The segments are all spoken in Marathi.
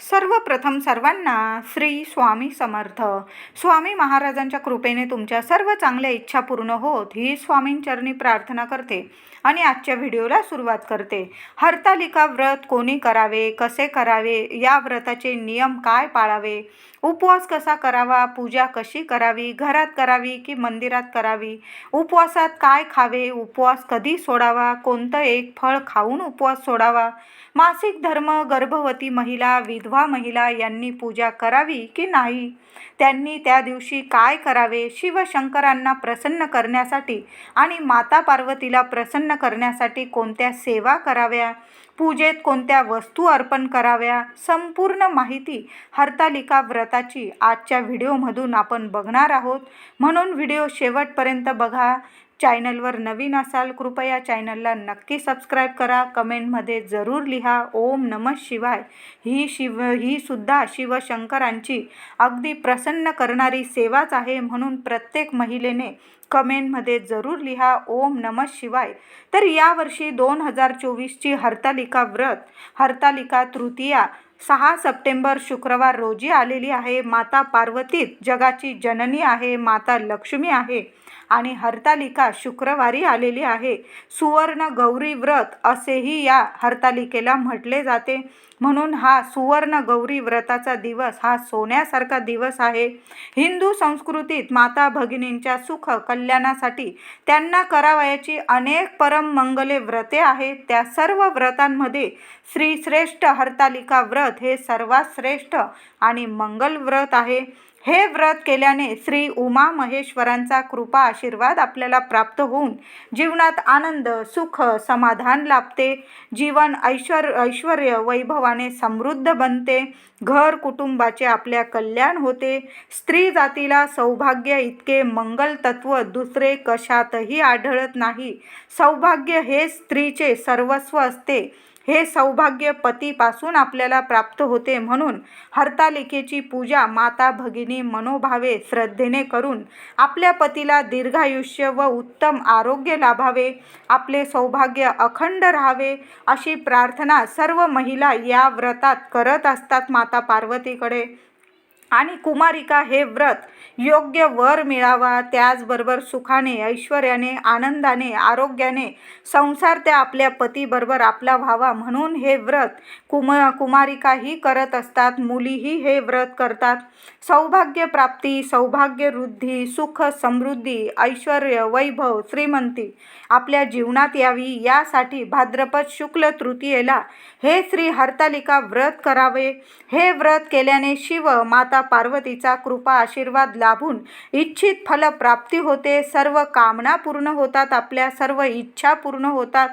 सर्वप्रथम सर्वांना श्री स्वामी समर्थ. स्वामी महाराजांच्या कृपेने तुमच्या सर्व चांगल्या इच्छा पूर्ण होत ही स्वामींचरणी प्रार्थना करते आणि आजच्या व्हिडिओला सुरुवात करते. हरतालिका व्रत कोणी करावे कसे करावे या व्रताचे नियम काय पाळावे? उपवास कसा करावा? पूजा कशी करावी? घरात करावी की मंदिरात करावी? उपवासात काय खावे? उपवास कधी सोडावा? कोणतं एक फळ खाऊन उपवास सोडावा? मासिक धर्म गर्भवती महिला विधवा महिला यांनी पूजा करावी की नाही? त्यांनी त्या दिवशी काय करावे? शिवशंकरांना प्रसन्न करण्यासाठी आणि माता पार्वतीला प्रसन्न करण्यासाठी कोणत्या सेवा कराव्या? पूजेत कोणत्या वस्तू अर्पण कराव्या? संपूर्ण माहिती हरतालिका व्रताची आजच्या व्हिडिओमधून आपण बघणार आहोत. म्हणून व्हिडिओ शेवटपर्यंत बघा. चॅनलवर नवीन असाल कृपया चॅनलला नक्की सबस्क्राईब करा. कमेंटमध्ये जरूर लिहा. ओम नम शिवाय. ही शिव ही सुद्धा शिवशंकरांची अगदी प्रसन्न करणारी सेवाच आहे म्हणून प्रत्येक महिलेने कमेंटमध्ये जरूर लिहा. ओम नम शिवाय. तर यावर्षी दोन हजार चोवीसची हरतालिका व्रत हरतालिका तृतीया सहा सप्टेंबर शुक्रवार रोजी आलेली आहे. माता पार्वतीत जगाची जननी आहे माता लक्ष्मी आहे आणि हरतालिका शुक्रवारी आलेली आहे. सुवर्ण गौरी व्रत असेही या हरतालिकेला म्हटले जाते. म्हणून हा सुवर्ण गौरी व्रताचा दिवस हा सोन्यासारखा दिवस आहे. हिंदू संस्कृतीत माता भगिनींच्या सुख कल्याणासाठी त्यांना करावयाची अनेक परम मंगले व्रते आहेत. त्या सर्व व्रतांमध्ये श्री श्रेष्ठ हरतालिका व्रत व्रत हे सर्वात श्रेष्ठ आणि मंगल व्रत आहे. हे व्रत केल्याने श्री उमा महेश्वरांचा कृपा आशीर्वाद आपल्याला प्राप्त होऊन जीवनात आनंद सुख समाधान लाभते. जीवन ऐश्वर ऐश्वर वैभवाने समृद्ध बनते. घर कुटुंबाचे आपल्या कल्याण होते. स्त्री जातीला सौभाग्य इतके मंगल तत्व दुसरे कशातही आढळत नाही. सौभाग्य हे स्त्रीचे सर्वस्व असते. हे सौभाग्य पतीपासून आपल्याला प्राप्त होते म्हणून हरतालिकेची पूजा माता भगिनी मनोभावे श्रद्धेने करून आपल्या पतीला दीर्घायुष्य व उत्तम आरोग्य लाभावे आपले सौभाग्य अखंड राहावे अशी प्रार्थना सर्व महिला या व्रतात करत असतात माता पार्वतीकडे. आणि कुमारिका हे व्रत योग्य वर मिळावा त्याचबरोबर सुखाने ऐश्वर्याने आनंदाने आरोग्याने संसार त्या आपल्या पतीबरोबर आपला व्हावा म्हणून हे व्रत कुम कुमारिकाही करत असतात मुलीही हे व्रत करतात. सौभाग्य प्राप्ती सौभाग्य वृद्धी सुख समृद्धी ऐश्वर वैभव श्रीमंती आपल्या जीवनात यावी यासाठी भाद्रपद शुक्ल तृतीयेला हे श्री हरतालिका व्रत करावे. हे व्रत केल्याने शिव माता पार्वतीचा कृपा आशीर्वाद ला लाभून इच्छित फलप्राप्ती होते. सर्व कामना पूर्ण होतात आपल्या सर्व इच्छा पूर्ण होतात.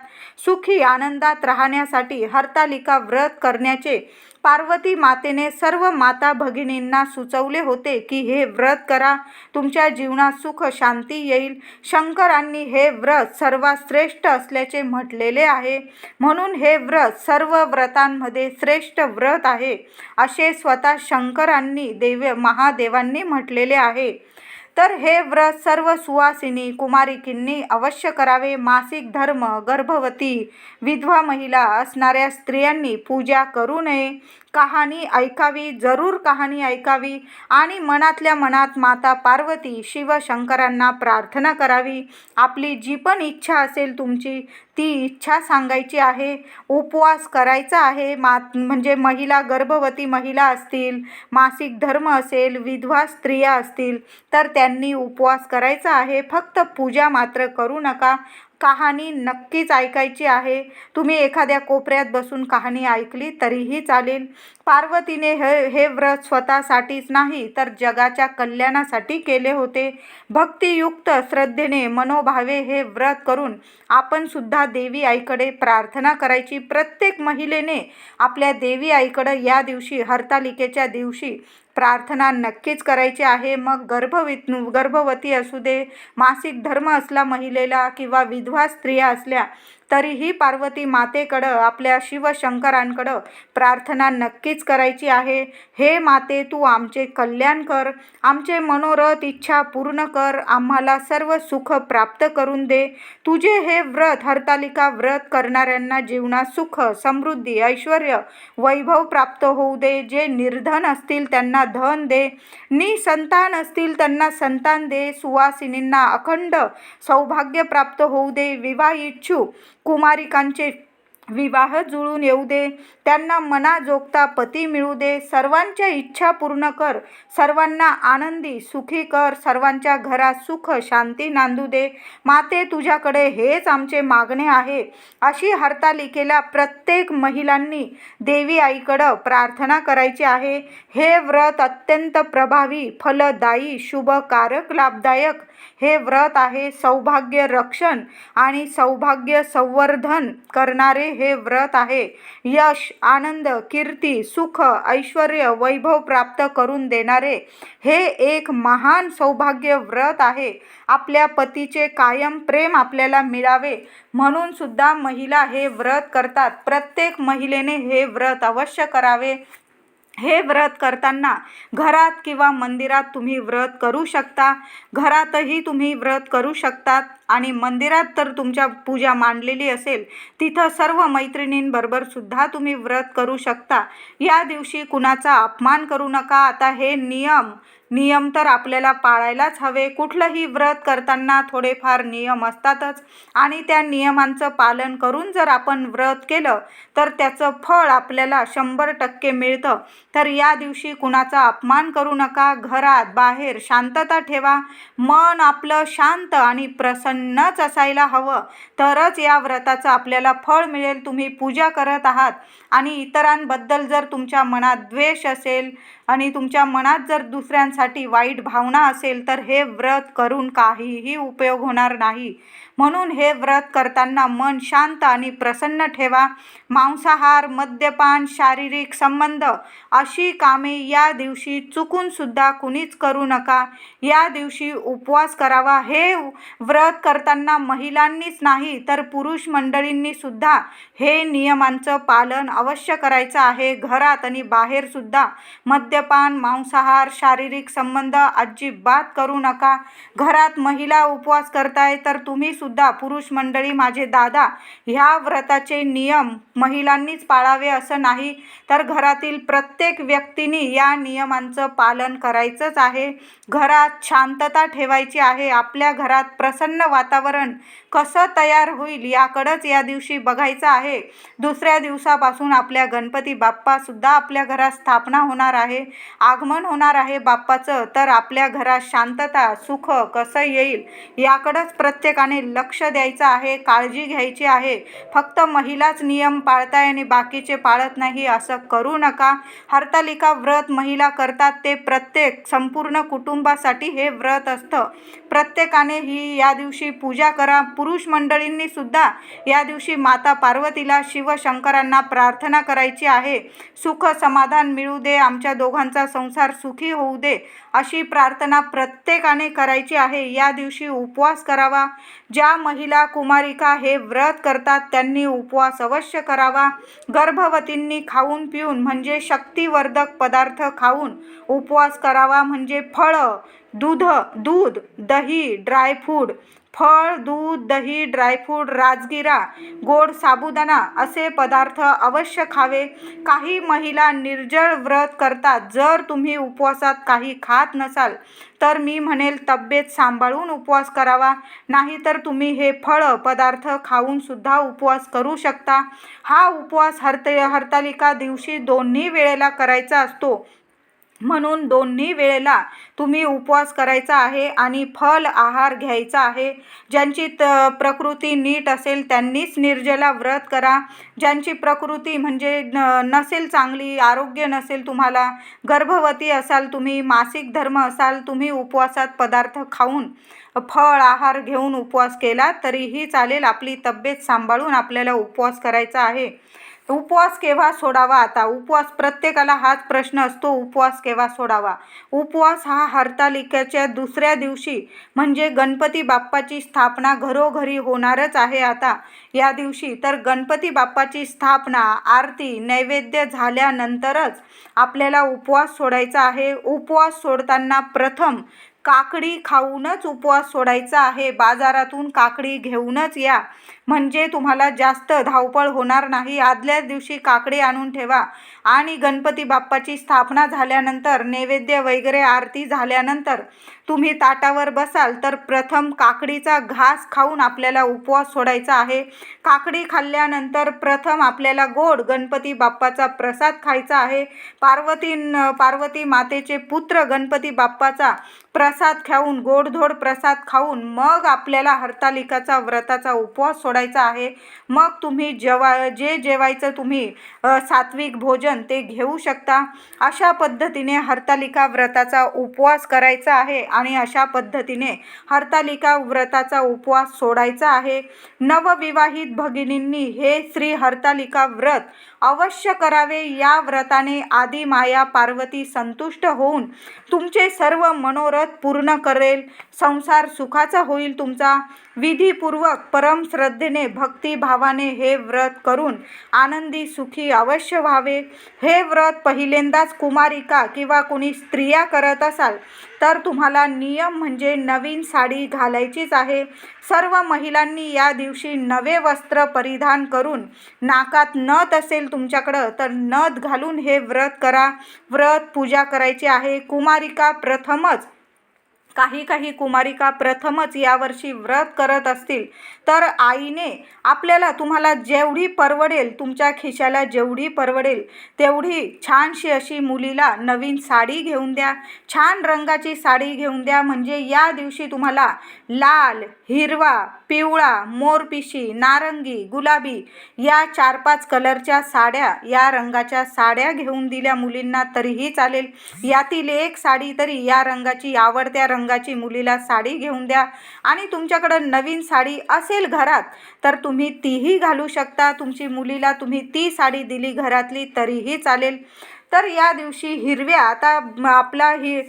सुखी आनंदात राहण्यासाठी हरतालिका व्रत करण्याचे पार्वती मातेने सर्व माता भगिनींना सुचवले होते की हे व्रत करा. तुमच्या जीवनात सुख शांती येईल. शंकरांनी हे व्रत सर्वात श्रेष्ठ असल्याचे म्हटलेले आहे. म्हणून हे व्रत सर्व व्रतांमध्ये श्रेष्ठ व्रत आहे. असे स्वतः शंकरांनी देव महादेवांनी म्हटलेले आहे. तर हे व्रत सर्व सुवासिनी कुमारिकींनी अवश्य करावे. मासिक धर्म गर्भवती विधवा महिला असणाऱ्या स्त्रियांनी पूजा करू नये. कहाणी ऐकावी जरूर कहाणी ऐकावी आणि मनातल्या मनात माता पार्वती शिवशंकरांना प्रार्थना करावी. आपली जी पण इच्छा असेल तुमची ती इच्छा सांगायची आहे. उपवास करायचा आहे. मा म्हणजे महिला गर्भवती महिला असतील मासिक धर्म असेल विधवा स्त्रिया असतील तर त्यांनी उपवास करायचा आहे. फक्त पूजा मात्र करू नका. कहाणी नक्कीच ऐकायची आहे. तुम्ही एखाद्या कोपऱ्यात बसून कहाणी ऐकली तरीही चालेल. पार्वतीने हे हे व्रत स्वतःसाठीच नाही तर जगाच्या कल्याणासाठी केले होते. भक्तियुक्त श्रद्धेने मनोभावे हे व्रत करून आपण सुद्धा देवी आईकडे प्रार्थना करायची. प्रत्येक महिलेने आपल्या देवी आईकडं या दिवशी हरतालिकेच्या दिवशी प्रार्थना नक्कीच करायची आहे. मग गर्भवित गर्भवती असू दे मासिक धर्म असला महिलेला किंवा विधवा स्त्रिया असल्या तरीही पार्वती मातेकडं आपल्या शिवशंकरांकडं प्रार्थना नक्कीच करायची आहे. हे माते तू आमचे कल्याण कर आमचे मनोरथ इच्छा पूर्ण कर आम्हाला सर्व सुख प्राप्त करून दे. तुझे हे व्रत हरतालिका व्रत करणाऱ्यांना जीवनात सुख समृद्धी ऐश्वर वैभव प्राप्त होऊ दे. जे निर्धन असतील त्यांना धन दे. निसंतान असतील त्यांना संतान दे. सुवासिनींना अखंड सौभाग्य प्राप्त होऊ दे. विवाह इच्छू कुमारिकांचे विवाह जुळून येऊ दे. त्यांना मनाजोगता पती मिळू दे. सर्वांच्या इच्छा पूर्ण कर. सर्वांना आनंदी सुखी कर. सर्वांच्या घरात सुख शांती नांदू दे. माते तुझ्याकडे हेच आमचे मागणे आहे. अशी हरतालिकेला प्रत्येक महिलांनी देवी आईकडं प्रार्थना करायची आहे. हे व्रत अत्यंत प्रभावी फलदायी शुभकारक लाभदायक हे व्रत आहे सौभाग्य रक्षण आणि सौभाग्य संवर्धन करणारे हे व्रत आहे. यश आनंद कीर्ती सुख ऐश्वर वैभव प्राप्त करून देणारे हे एक महान सौभाग्य व्रत आहे. आपल्या पतीचे कायम प्रेम आपल्याला मिळावे. म्हणून सुद्धा महिला हे व्रत करतात. प्रत्येक महिलेने हे व्रत अवश्य करावे. हे व्रत करताना घरात किंवा मंदिरात तुम्ही व्रत करू शकता. घरातही तुम्ही व्रत करू शकतात आणि मंदिरात तर तुमच्या पूजा मांडलेली असेल तिथं सर्व मैत्रिणींबरोबर सुद्धा तुम्ही व्रत करू शकता. या दिवशी कुणाचा अपमान करू नका. आता हे नियम नियम तर आपल्याला पाळायलाच हवे. कुठलंही व्रत करताना थोडेफार नियम असतातच. आणि त्या नियमांचं पालन करून जर आपण व्रत केलं तर त्याचं फळ आपल्याला शंभर टक्के मिळतं. तर या दिवशी कुणाचा अपमान करू नका. घरात बाहेर शांतता ठेवा. मन आपलं शांत आणि प्रसन्नच असायला हवं. तरच या व्रताचं आपल्याला फळ मिळेल. तुम्ही पूजा करत आहात. आणि इतरांबद्दल जर तुमच्या मनात द्वेष असेल आणि तुमच्या मनात जर इतरांसाठी वाईट भावना असेल तर हे व्रत करून काहीही उपयोग होणार नाही. म्हणून हे व्रत करताना मन शांत आणि प्रसन्न ठेवा. मांसाहार मद्यपान शारीरिक संबंध अशी कामे या दिवशी चुकूनसुद्धा कुणीच करू नका. या दिवशी उपवास करावा. हे व्रत करताना महिलांनीच नाही तर पुरुष मंडळींनी सुद्धा हे नियमांचं पालन अवश्य करायचं आहे. घरात आणि बाहेरसुद्धा मद्यपान मांसाहार शारीरिक संबंध अजिबात करू नका. घरात महिला उपवास करताय तर तुम्ही सुद्धा पुरुष मंडळी माझे दादा ह्या व्रताचे नियम महिलांनीच पाळावे असं नाही. तर घरातील प्रत्येक व्यक्तीने या नियमांचं पालन करायचंच आहे. घरात शांतता ठेवायची आहे. आपल्या घरात प्रसन्न वातावरण कसं तयार होईल याकडंच या दिवशी बघायचं आहे. दुसऱ्या दिवसापासून आपल्या गणपती बाप्पासुद्धा आपल्या घरात स्थापना होणार आहे. आगमन होणार आहे बाप्पाचं. तर आपल्या घरात शांतता सुख कसं येईल याकडंच प्रत्येकाने लक्ष द्यायचं आहे काळजी घ्यायची आहे. फक्त महिलाच नियम पाळताय आणि बाकीचे पाळत नाही असं करू नका. हरतालिका व्रत महिला करतात ते प्रत्येक संपूर्ण कुटुंबासाठी हे व्रत असतं. प्रत्येकाने ही या दिवशी पूजा करा. पुरुष मंडळींनी सुद्धा या दिवशी माता पार्वतीला शिवशंकरांना प्रार्थना करायची आहे. सुख समाधान मिळू दे. आमच्या दोघांचा संसार सुखी होऊ दे. अशी प्रार्थना प्रत्येकाने करायची आहे. या दिवशी उपवास करावा. ज्या महिला कुमारिका हे व्रत करतात त्यांनी उपवास अवश्य करावा. गर्भवतींनी खाऊन पिऊन म्हणजे शक्तिवर्धक पदार्थ खाऊन उपवास करावा म्हणजे फळं दूध दूध दही ड्रायफ्रूट फळ दूध दही ड्रायफ्रूट राजगिरा गोड साबुदाणा असे पदार्थ अवश्य खावे. काही महिला निर्जळ व्रत करतात. जर तुम्ही उपवासात काही खात नसाल तर मी म्हणेल तब्येत सांभाळून उपवास करावा. नाहीतर तुम्ही हे फळं पदार्थ खाऊन सुद्धा उपवास करू शकता. हा उपवास हरत हरतालिका दिवशी दोन्ही वेळेला करायचा असतो. म्हणून दोन्ही वेळेला तुम्ही उपवास करायचा आहे आणि फल आहार घ्यायचा आहे. ज्यांची त प्रकृती नीट असेल त्यांनीच निर्जला व्रत करा. ज्यांची प्रकृती म्हणजे न नसेल चांगली आरोग्य नसेल तुम्हाला गर्भवती असाल तुम्ही मासिक धर्म असाल तुम्ही उपवासात पदार्थ खाऊन फळ आहार घेऊन उपवास केला तरीही चालेल. आपली तब्येत सांभाळून आपल्याला उपवास करायचा आहे. उपवास केव्हा सोडावा? आता उपवास प्रत्येकाला हाच प्रश्न असतो उपवास केव्हा सोडावा? उपवास हा हरतालिकेच्या दुसऱ्या दिवशी म्हणजे गणपती बाप्पाची स्थापना घरोघरी होणारच आहे आता. या दिवशी तर गणपती बाप्पाची स्थापना आरती नैवेद्य झाल्यानंतरच आपल्याला उपवास सोडायचा आहे. उपवास सोडताना प्रथम काकडी खाऊनच उपवास सोडायचा आहे. बाजारातून काकडी घेऊनच या. म्हणजे तुम्हाला जास्त धावपळ होणार नाही. आदल्याच दिवशी काकडी आणून ठेवा. आणि गणपती बाप्पाची स्थापना झाल्यानंतर नैवेद्य वगैरे आरती झाल्यानंतर तुम्ही ताटावर बसाल तर प्रथम काकडीचा घास खाऊन आपल्याला उपवास सोडायचा आहे. काकडी खाल्ल्यानंतर प्रथम आपल्याला गोड गणपती बाप्पाचा प्रसाद खायचा आहे. पार्वती पार्वती मातेचे पुत्र गणपती बाप्पाचा प्रसाद खाऊन गोडधोड प्रसाद खाऊन मग आपल्याला हरतालिकाचा व्रताचा उपवास सोडायचा आहे. मग तुम्ही जेवा जे जेवायचं तुम्ही सात्विक भोजन ते घेऊ शकता. अशा पद्धतीने हरतालिका व्रताचा उपवास करायचा आहे आणि अशा पद्धतीने हरतालिका व्रताचा उपवास सोडायचा आहे. नवविवाहित भगिनींनी हे श्री हरतालिका व्रत अवश्य करावे. या व्रताने आदी माया पार्वती संतुष्ट होऊन तुमचे सर्व मनोरथ पूर्ण करेल. संसार सुखाचा होईल तुमचा. विधीपूर्वक परमश्रद्धेने भक्तिभावाने हे व्रत करून आनंदी सुखी अवश्य व्हावे. हे व्रत पहिल्यांदाच कुमारिका किंवा कुणी स्त्रिया करत असाल तर तुम्हाला नियम म्हणजे नवीन साडी घालायचीच आहे. सर्व महिलांनी या दिवशी नवे वस्त्र परिधान करून नाकात नथ असेल तुमच्याकडं तर नथ घालून हे व्रत करा. व्रत पूजा करायची आहे. कुमारिका प्रथमच काही काही कुमारिका प्रथमच यावर्षी व्रत करत असतील. तर आईने आपल्याला तुम्हाला जेवढी परवडेल तुमच्या खिशाला जेवढी परवडेल तेवढी छानशी अशी मुलीला नवीन साडी घेऊन द्या. छान रंगाची साडी घेऊन द्या. म्हणजे या दिवशी तुम्हाला लाल हिरवा पिवळा मोरपिशी नारंगी गुलाबी या चार पाच कलरच्या साड्या या रंगाच्या साड्या घेऊन दिल्या मुलींना तरीही चालेल. यातील एक साडी तरी या रंगाची आवडत्या रंगाची मुलीला साडी घेऊन द्या. आणि तुमच्याकडं नवीन साडी असेल घरात तर तुम्ही तीही घालू शकता. तुमची मुलीला तुम्ही ती साडी दिली घरातली तरीही चालेल. तर या दिवशी हिरव्या आता आपला ही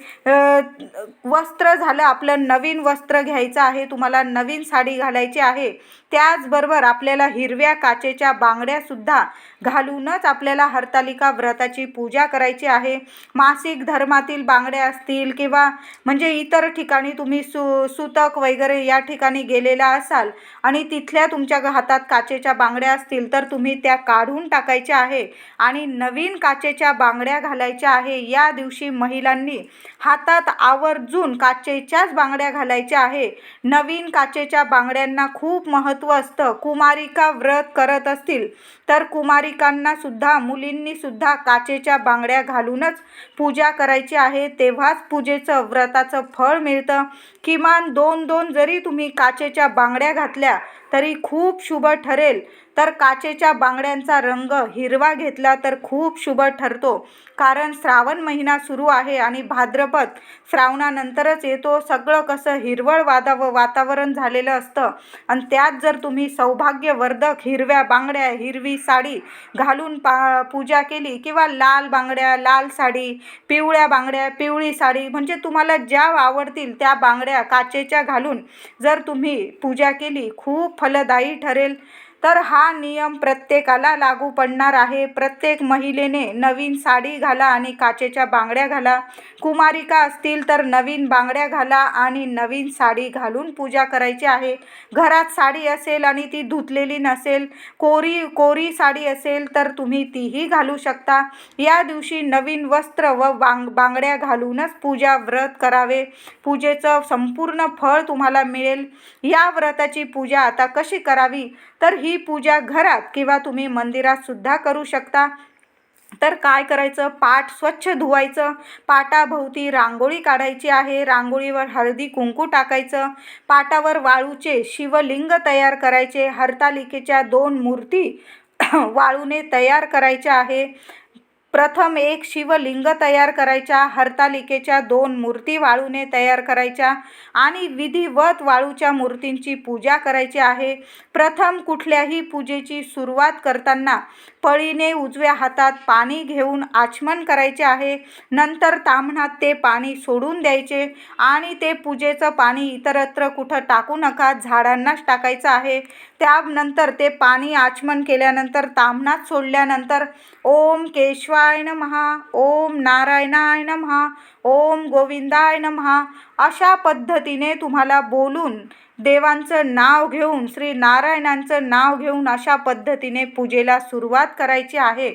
वस्त्र झालं आपलं नवीन वस्त्र घ्यायचं आहे तुम्हाला नवीन साडी घालायची आहे त्याचबरोबर आपल्याला हिरव्या काचेच्या बांगड्यासुद्धा घालूनच आपल्याला हरतालिका व्रताची पूजा करायची आहे. मासिक धर्मातील बांगड्या असतील किंवा म्हणजे इतर ठिकाणी तुम्ही सु सुतक वगैरे या ठिकाणी गेलेला असाल आणि तिथल्या तुमच्या हातात काचेच्या बांगड्या असतील तर तुम्ही त्या काढून टाकायच्या आहे. आणि नवीन काचेच्या बांग बांगड्या घालायच्या आहे. या दिवशी महिलांनी हातात आवर्जून काचेच्याच बांगड्या घालायच्या आहे. नवीन काचेच्या बांगड्यांना खूप महत्त्व असतं. कुमारिका व्रत करत असतील. तर कुमारिकांना सुद्धा मुलींनी सुद्धा काचेच्या बांगड्या घालूनच पूजा करायची आहे. तेव्हाच पूजेचं व्रताचं फळ मिळतं. किमान दोन दोन जरी तुम्ही काचेच्या बांगड्या घातल्या तरी खूप शुभ ठरेल. तर काचेच्या बांगड्यांचा रंग हिरवा घेतला तर खूप शुभ ठरतो. कारण श्रावण महिना सुरू आहे आणि भाद्रपद श्रावणानंतरच येतो. सगळं कसं हिरवळ वादा व वातावरण झालेलं असतं. आणि त्यात जर तुम्ही सौभाग्यवर्धक हिरव्या बांगड्या हिरवी साडी घालून पा पूजा केली किंवा लाल बांगड्या लाल साडी पिवळ्या बांगड्या पिवळी साडी म्हणजे तुम्हाला ज्या आवडतील त्या बांगड्या काचेच्या घालून जर तुम्ही पूजा केली खूप फलदायी ठरेल. तर हा नियम प्रत्येकाला लागू पडणार आहे. प्रत्येक महिलेने नवीन साडी घाला आणि काचेच्या बांगड्या घाला. कुमारिका असतील तर नवीन बांगड्या घाला आणि नवीन साडी घालून पूजा करायची आहे. घरात साडी असेल आणि ती धुतलेली नसेल कोरी कोरी साडी असेल तर तुम्ही तीही घालू शकता. या दिवशी नवीन वस्त्र व बांग बांगड्या घालूनच पूजा व्रत करावे. पूजेचं संपूर्ण फळ तुम्हाला मिळेल. या व्रताची पूजा आता कशी करावी? तर ही पूजा घरात किंवा तुम्ही मंदिरात सुद्धा करू शकता. तर काय करायचं? पाट स्वच्छ धुवायचं. पाटाभोवती रांगोळी काढायची आहे. रांगोळीवर हळदी कुंकू टाकायचं. पाटावर वाळूचे शिवलिंग तयार करायचे. हरतालिकेच्या दोन मूर्ती वाळूने तयार करायच्या आहे. प्रथम एक शिवलिंग तयार करायच्या हरतालिकेच्या दोन मूर्ती वाळूने तयार करायच्या आणि विधिवत वाळूच्या मूर्तींची पूजा करायची आहे. प्रथम कुठल्याही पूजेची सुरुवात करताना पळीने उजव्या हातात पाणी घेऊन आचमन करायचे आहे. नंतर ताम्हणात ते पाणी सोडून द्यायचे आणि ते पूजेचं पाणी इतरत्र कुठं टाकू नका झाडांनाच टाकायचं आहे. त्यानंतर ते पाणी आचमन केल्यानंतर ताम्हणात सोडल्यानंतर ओम केशवाय नमहा ओम नारायणाय नमहा ओम गोविंदाय नमहा अशा पद्धतीने तुम्हाला बोलून देवांचं नाव घेऊन श्री नारायणांचं नाव घेऊन अशा पद्धतीने पूजेला सुरुवात करायची आहे.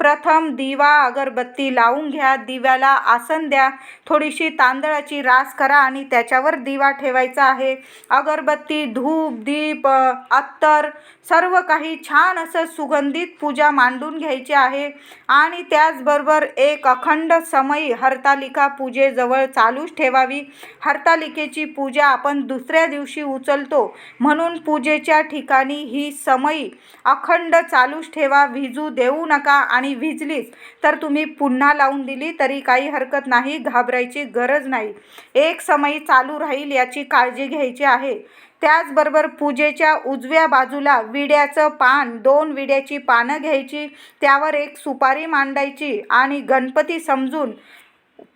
प्रथम दिवा अगरबत्ती लावून घ्या दिव्याला आसन द्या थोडीशी तांदळाची रास करा आणि त्याच्यावर दिवा ठेवायचा आहे. अगरबत्ती धूप दीप अत्तर सर्व काही छान असं सुगंधित पूजा मांडून घ्यायची आहे. आणि त्याचबरोबर एक अखंड समयी हरतालिका पूजेजवळ चालूच ठेवावी. हरतालिकेची पूजा आपण दुसऱ्या दिवशी उचलतो. म्हणून पूजेच्या ठिकाणी ही समयी अखंड चालूच ठेवा. विजू देऊ नका आणि विजलीच तर तुम्ही पुन्हा लावून दिली तरी काही हरकत नाही घाबरायची गरज नाही. एक समयी चालू राहील याची काळजी घ्यायची आहे. त्याचबरोबर पूजेच्या उजव्या बाजूला विड्याचं पान दोन विड्याची पानं घ्यायची त्यावर एक सुपारी मांडायची आणि गणपती समजून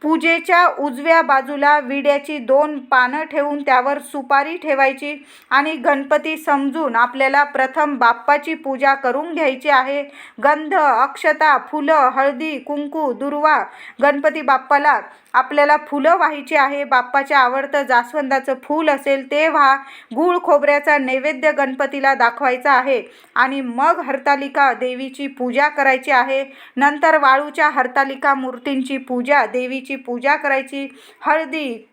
पूजेच्या उजव्या बाजूला विड्याची दोन पानं ठेवून त्यावर सुपारी ठेवायची आणि गणपती समजून आपल्याला प्रथम बाप्पाची पूजा करून घ्यायची आहे. गंध अक्षता फुलं हळदी कुंकू दुर्वा गणपती बाप्पाला आपल्याला फुलं व्हायची आहे बाप्पाच्या आवडतं जास्वंदाचं फूल असेल ते व्हा गूळ खोबऱ्याचा नैवेद्य गणपतीला दाखवायचा आहे आणि मग हरतालिका देवीची पूजा करायची आहे. नंतर वाळूच्या हरतालिका मूर्तींची पूजा देवीची पूजा करायची. हळदी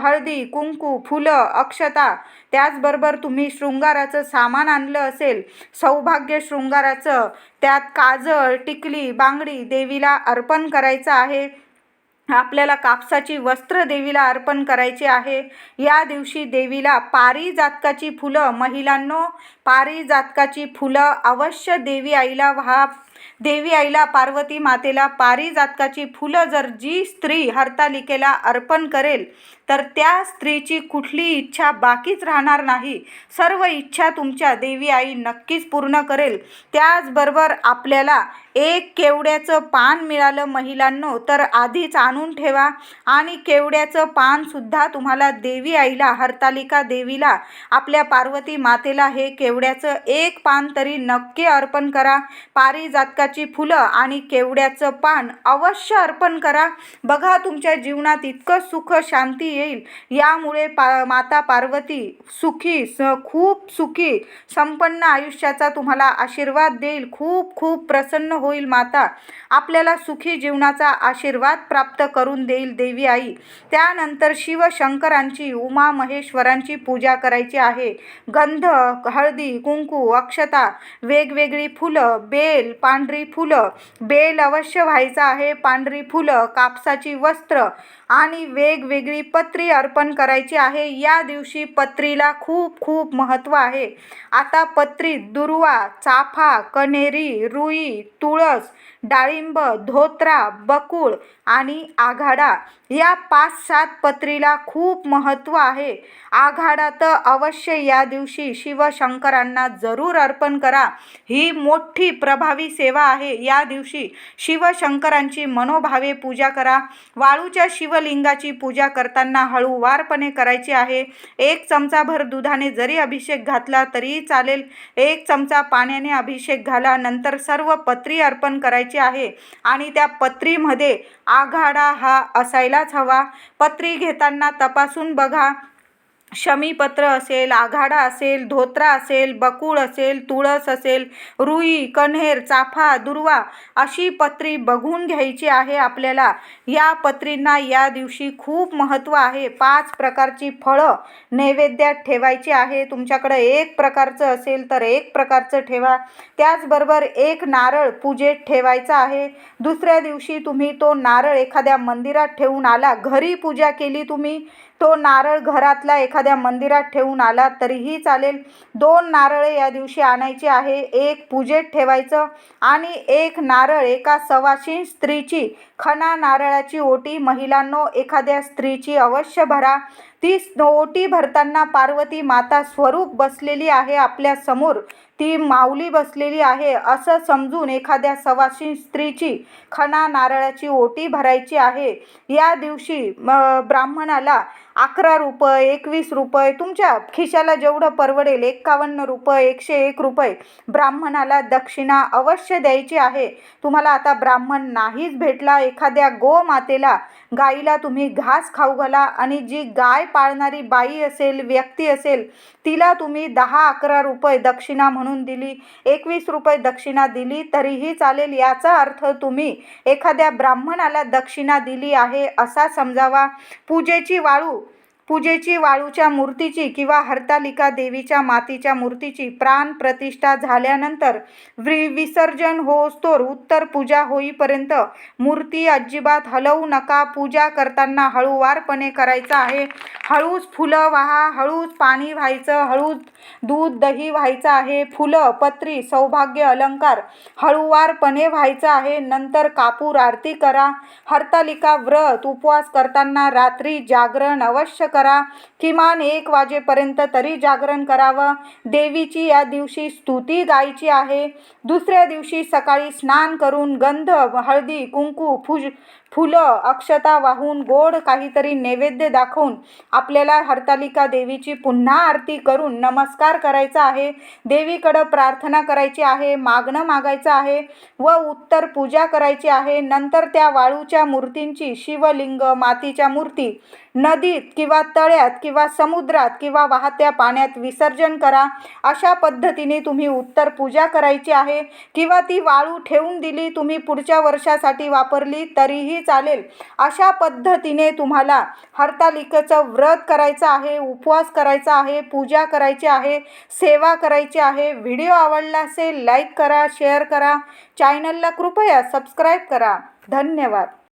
हळदी कुंकू फुलं अक्षता त्याचबरोबर तुम्ही शृंगाराचं सामान आणलं असेल सौभाग्य शृंगाराचं त्यात काजळ टिकली बांगडी देवीला अर्पण करायचं आहे. आपल्याला कापसाची वस्त्र देवीला अर्पण करायचे आहे. या दिवशी देवीला पारिजातकाची फुलं महिलांनो पारिजातकाची फुलं अवश्य देवी आईला व्हा. देवी आईला पार्वती मातेला पारिजातकाची फुलं जर जी स्त्री हरतालिकेला अर्पण करेल तर त्या स्त्रीची कुठली इच्छा बाकीच राहणार नाही. सर्व इच्छा तुमच्या देवी आई नक्कीच पूर्ण करेल. त्याचबरोबर आपल्याला एक केवड्याचं पान मिळालं महिलांनो तर आधीच आणून ठेवा. आणि केवड्याचं पानसुद्धा तुम्हाला देवी आईला हरतालिका देवीला आपल्या पार्वती मातेला हे केव केवड्याचं एक पान तरी नक्की अर्पण करा. पारिजातकाची फुलं आणि केवड्याचं पान अवश्य अर्पण करा. बघा तुमच्या जीवनात इतकं सुख शांती येईल. यामुळे पा माता पार्वती सुखी स खूप सुखी संपन्न आयुष्याचा तुम्हाला आशीर्वाद देईल. खूप खूप प्रसन्न होईल माता. आपल्याला सुखी जीवनाचा आशीर्वाद प्राप्त करून देईल देवी आई. त्यानंतर शिवशंकरांची उमा महेश्वरांची पूजा करायची आहे. गंध हळदी कुंकू अक्षता वेगवेगळी फुलं बेल पांढरी फुलं. बेल अवश्य व्हायचं आहे पांढरी फुलं कापसाची वस्त्र आणि वेगवेगळी पत्री अर्पण करायची आहे. या दिवशी पत्रीला खूप खूप महत्त्व आहे. आता पत्रीत दुर्वा चाफा कण्हेरी रुई तुळस डाळिंब धोत्रा बकुळ आणि आघाडा या पाच सात पत्रीला खूप महत्त्व आहे. आघाडा तर अवश्य या दिवशी शिवशंकरांना जरूर अर्पण करा. ही मोठी प्रभावी सेवा आहे. या दिवशी शिवशंकरांची मनोभावे पूजा करा. वाळूच्या शिवलिंगाची पूजा करताना हळूवारपणे करायची आहे. एक चमचाभर दुधाने जरी अभिषेक घातला तरीही चालेल. एक चमचा पाण्याने अभिषेक घाला. नंतर सर्व पत्री अर्पण करायची आहे. आणि त्या पत्रीमध्ये आघाडा हा असायलाच हवा. पत्री घेताना तपासून बघा. शमीपत्र असेल आघाडा असेल धोत्रा असेल बकुळ असेल तुळस असेल रुई कण्हेर चाफा दुर्वा अशी पत्री बघून घ्यायची आहे आपल्याला. या पत्रींना या दिवशी खूप महत्त्व आहे. पाच प्रकारची फळं नैवेद्यात ठेवायची आहे. तुमच्याकडं एक प्रकारचं असेल तर एक प्रकारचं ठेवा. त्याचबरोबर एक नारळ पूजेत ठेवायचा आहे. दुसऱ्या दिवशी तुम्ही तो नारळ एखाद्या मंदिरात ठेवून आला घरी पूजा केली तुम्ही तो नारळ घरातला एखाद्या मंदिरात ठेवून आला तरीही चालेल. दोन नारळे या दिवशी आणायची आहे. एक पूजेत ठेवायचं आणि एक नारळ एका सवाशीण स्त्रीची खणा नारळाची ओटी. महिलांनो एखाद्या स्त्रीची अवश्य भरा. ती ओटी भरताना पार्वती माता स्वरूप बसलेली आहे आपल्यासमोर. ती माऊली बसलेली आहे. असं समजून एखाद्या सवाशीण स्त्रीची खणा नारळाची ओटी भरायची आहे. या दिवशी ब्राह्मणाला अकरा रुपये एकवीस रुपये तुमच्या खिशाला जेवढं परवडेल एकावन्न रुपये एकशे एक रुपये ब्राह्मणाला दक्षिणा अवश्य द्यायची आहे. तुम्हाला आता ब्राह्मण नाहीच भेटला एखाद्या गोमातेला गाईला तुम्ही घास खाऊ घाला आणि जी गाय पाळणारी बाई असेल व्यक्ती असेल तिला तुम्ही दहा अकरा रुपये दक्षिणा म्हणून दिली एकवीस रुपये दक्षिणा दिली तरीही चालेल. याचा अर्थ तुम्ही एखाद्या ब्राह्मणाला दक्षिणा दिली आहे असा समजावा. पूजेची वाळू पूजेची वाळूच्या मूर्तीची किंवा हरतालिका देवीच्या मातीच्या मूर्तीची प्राण प्रतिष्ठा झाल्यानंतर वि विसर्जन होस्तोर उत्तर पूजा होईपर्यंत मूर्ती अजिबात हलवू नका. पूजा करताना हळूवारपणे करायचं आहे. हळूच फुलं वाहा. हळूच पाणी व्हायचं. हळूच दूध दही व्हायचं आहे. फुलं पत्री सौभाग्य अलंकार हळूवारपणे व्हायचं आहे. नंतर कापूर आरती करा. हरतालिका व्रत उपवास करताना रात्री जागरण अवश्य करा. किमान एक वाजेपर्यंत तरी जागरण करावं. देवीची या दिवशी स्तुती गायची आहे. दुसऱ्या दिवशी सकाळी स्नान करून गंध हळदी कुंकू फुज फुलं अक्षता वाहून गोड काहीतरी नैवेद्य दाखवून आपल्याला हरतालिका देवीची पुन्हा आरती करून नमस्कार करायचा आहे. देवीकडं प्रार्थना करायची आहे मागणं मागायचं आहे व उत्तर पूजा करायची आहे. नंतर त्या वाळूच्या मूर्तींची शिवलिंग मातीच्या मूर्ती नदीत किंवा तळ्यात किंवा समुद्रात किंवा वाहत्या पाण्यात विसर्जन करा. अशा पद्धतीने तुम्ही उत्तर पूजा करायची आहे. किंवा ती वाळू ठेवून दिली तुम्ही पुढच्या वर्षासाठी वापरली तरीही चालेल. अशा पद्धतीने तुम्हाला हरतालिकेचं व्रत करायचं आहे उपवास करायचा आहे पूजा करायची आहे सेवा करायची आहे. व्हिडिओ आवडला असेल लाईक करा शेअर करा. चॅनलला कृपया सबस्क्राईब करा. धन्यवाद.